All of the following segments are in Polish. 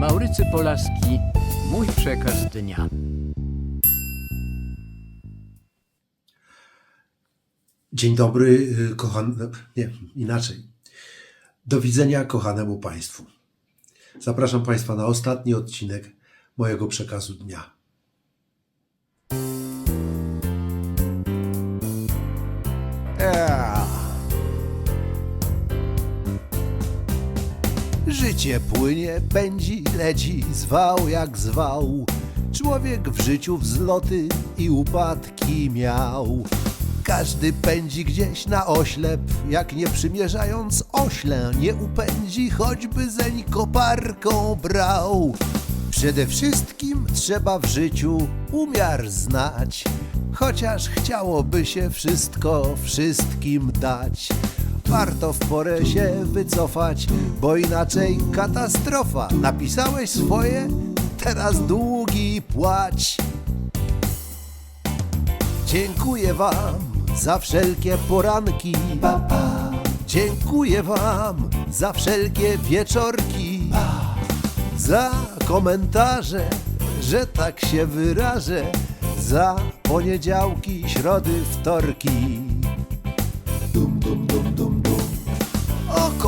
Maurycy Polaski, mój przekaz dnia. Dzień dobry, y, kochane. Nie, inaczej. Do widzenia, kochanemu Państwu. Zapraszam Państwa na ostatni odcinek mojego przekazu dnia. Życie płynie, pędzi, leci, zwał jak zwał. Człowiek w życiu wzloty i upadki miał. Każdy pędzi gdzieś na oślep, jak nie przymierzając oślę, nie upędzi, choćby zeń koparką brał. Przede wszystkim trzeba w życiu umiar znać, chociaż chciałoby się wszystko wszystkim dać. Warto w porę się wycofać, bo inaczej katastrofa. Napisałeś swoje, teraz długi płać. Dziękuję Wam za wszelkie poranki. Dziękuję Wam za wszelkie wieczorki. Za komentarze, że tak się wyrażę. Za poniedziałki, środy, wtorki.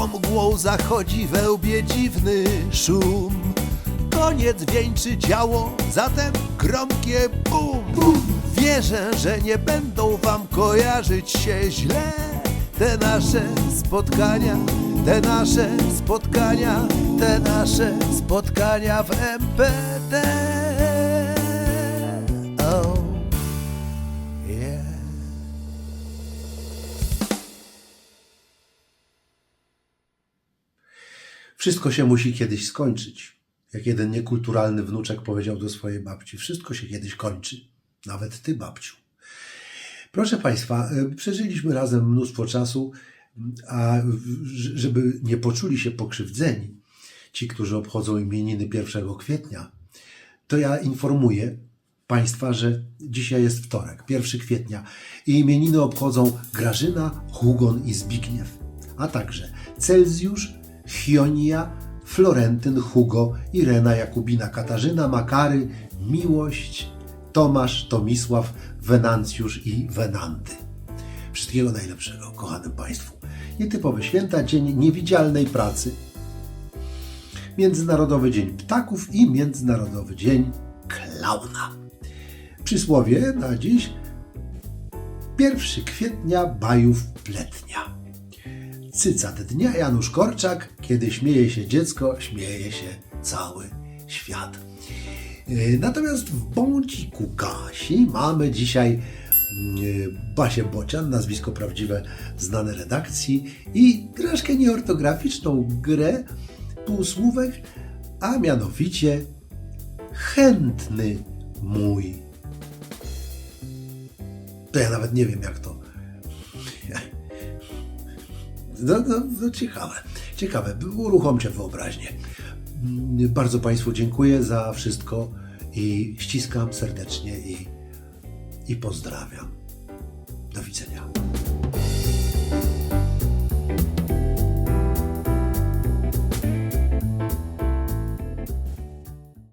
Oko mgłą zachodzi we łbie dziwny szum. Koniec wieńczy działo, zatem gromkie bum, bum. Wierzę, że nie będą wam kojarzyć się źle te nasze spotkania, te nasze spotkania, te nasze spotkania w MPD. Wszystko się musi kiedyś skończyć. Jak jeden niekulturalny wnuczek powiedział do swojej babci: Wszystko się kiedyś kończy. Nawet ty, babciu. Proszę Państwa, y, przeżyliśmy razem mnóstwo czasu, a żeby nie poczuli się pokrzywdzeni ci, którzy obchodzą imieniny 1 kwietnia, to ja informuję Państwa, że dzisiaj jest wtorek, 1 kwietnia i imieniny obchodzą Grażyna, Hugon i Zbigniew, a także Celsjusz, Hionia, Florentyn, Hugo, Irena, Jakubina, Katarzyna, Makary, Miłość, Tomasz, Tomisław, Wenancjusz i Wenanty. Wszystkiego najlepszego, kochanym Państwu. Nietypowe święta, Dzień Niewidzialnej Pracy, Międzynarodowy Dzień Ptaków i Międzynarodowy Dzień Klauna. Przysłowie na dziś 1 kwietnia bajów pletnia. Cycat dnia Janusz Korczak. Kiedy śmieje się dziecko, śmieje się cały świat. Yy, Natomiast w bąciku Kasi mamy dzisiaj yy, Basię Bocian, nazwisko prawdziwe znane redakcji i troszkę nieortograficzną grę półsłówek, a mianowicie chętny mój. To ja nawet nie wiem jak to. No, no, no ciekawe, ciekawe. Uruchomcie wyobraźnię. Mm, Bardzo Państwu dziękuję za wszystko i ściskam serdecznie i, i pozdrawiam. Do widzenia.